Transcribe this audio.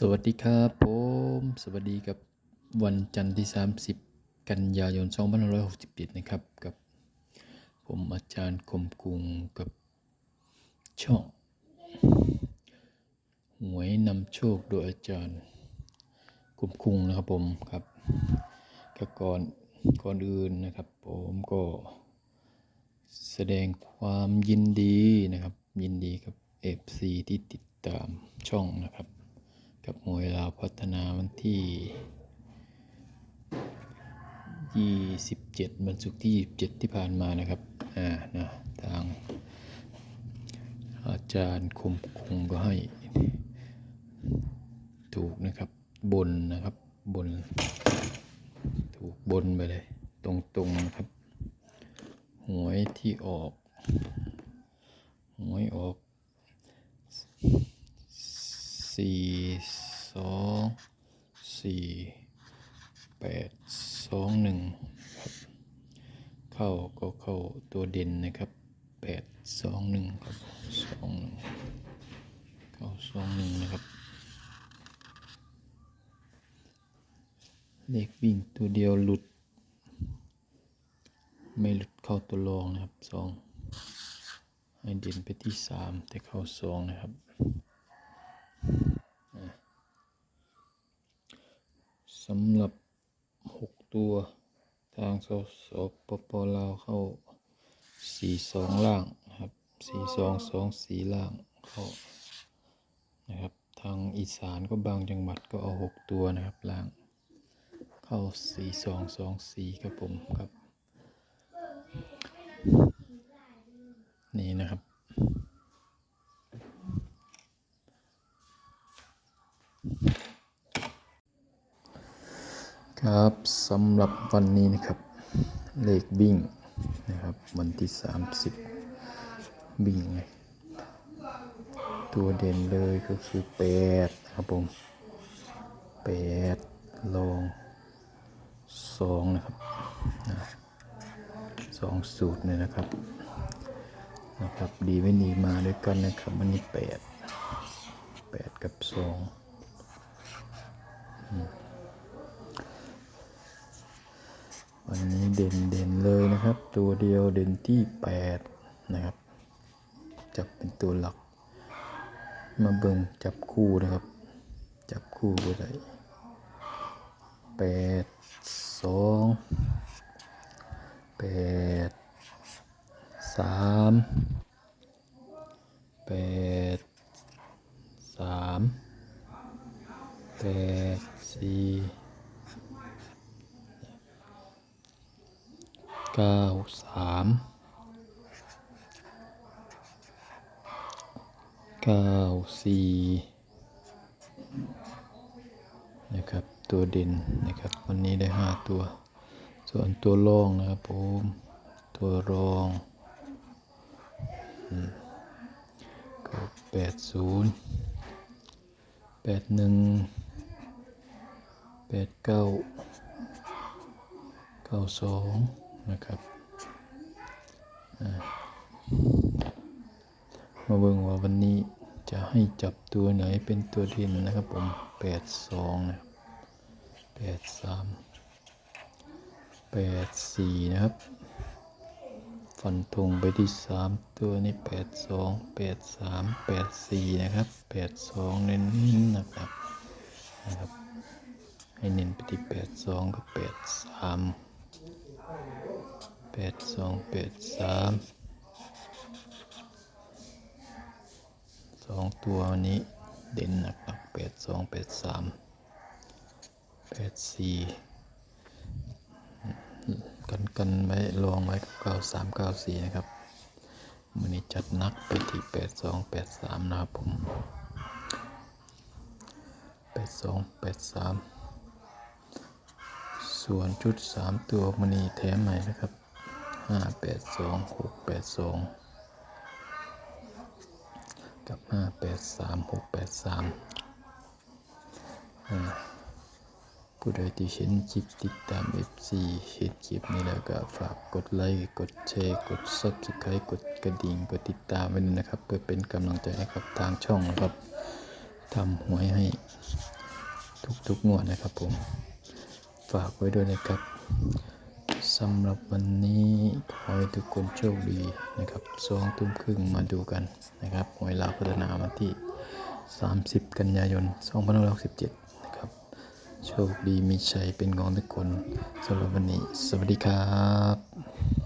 สวัสดีครับผมสวัสดีกับวันจันทร์ที่ 30 กันยายน2567 นะครับ กับ ผมอาจารย์คมกรุงกับช่องหวยนำโชคโดยอาจารย์คมกรุงนะครับผมครับก็ก่อนก่อนอื่นนะครับผมก็แสดงความยินดีนะครับยินดีกับ FC ที่ติดตามช่องนะครับ กับหวยลาวพัฒนาวันที่ 27วันศุกร์ที่ 27 ที่ผ่านมานะครับ อ่านะทาง อาจารย์คมคงก็ให้ถูกนะครับบนนะครับบน ถูกบนไปเลย ตรงๆนะครับ หวยที่ออก หวยออก สี่สอง สี่แปดสองหนึ่งครับ เข้าก็เข้าตัวเด่นนะครับแปดสองหนึ่งครับสองหนึ่งเข้าสองหนึ่งนะครับ เลขวิ่งตัวเดียวหลุด ไม่หลุดเข้าตัวรองนะครับสองให้เด่นไปที่สามแต่เข้าสองนะครับ สำหรับหกตัวทางสสปปลาวเข้าสีสองล่างนะครับสี่สองสองสีล่างเข้านะครับ ทางอีสานก็บางจังหวัดก็เอาหกตัวนะครับล่าง เข้าสี่สองสองสีครับผมครับ นี่นะครับ ครับสำหรับวันนี้นะครับเลขวิ่งนะครับวันที่ 30วิ่งเลยตัวเด่นเลยก็คือ 8 ครับผม8ลง2นะครับนะสองสูตรเลยนะครับนะครับ ดีไม่ดีมาด้วยกันนะครับวันนี้ 8 8 กับ2 วันนี้เด่นเด่นเลยนะครับ ตัวเดียวเด่นที่แปดนะครับ จับเป็นตัวหลัก มาเบิ่งจับคู่นะครับ จับคู่ก็ได้แปดสองแปดสามแปดสามแปดสี่ เก้าสามเก้าสี่นะครับตัวเด่นนะครับวันนี้ได้ห้าตัว ส่วนตัวรองนะครับผมตัวรองก็แปดศูนย์แปดหนึ่งแปดเก้าเก้าสอง นะครับมาเบิ่งว่าวันนี้จะให้จับตัวไหนเป็นตัวด่นนะครับผมแปดสองนะแปดสามแปดสี่นะครับ ฟันธงไปที่สามตัวนี้แปดสองแปดสามแปดสี่นะครับแปดสองเน้นๆนะครับนะครับ ให้เน้นไปที่แปดสองกับแปดสาม แปดสองแปดสามสองตัววันนี้เด่นหนักหนักแปดสองแปดสามแปดสี่กันกันไว้ลองไว้กับเก้าสามเก้าสี่นะครับวันนี้จัดนักไปที่แปดสองแปดสามนะครับผมแปดสองแปดสามส่วนชุดสามตัวมันนี่แถมใหม่นะครับ ห้าแปดสองหกแปดสองกับห้าแปดสามหกแปดสามผู้ใดที่เห็นคลิปติดตาม FC เห็นคลิปนี้แล้วก็ฝากกดไลค์กดแชร์กด Subscribe กดกระดิ่งกดติดตามไว้ด้วยนะครับ เพื่อเป็นกำลังใจให้กับทางช่องนะครับทำหวยให้ทุกๆงวดนะครับผม ฝากไว้ด้วยนะครับ สำหรับวันนี้ขอให้ทุกคนโชคดีนะครับสองทุ่มครึ่งมาดูกันนะครับหวยลาวพัฒนาวันที่ 30 กันยายน2567นะครับ โชคดีมีชัยเป็นของทุกคนสำหรับวันนี้ สวัสดีครับ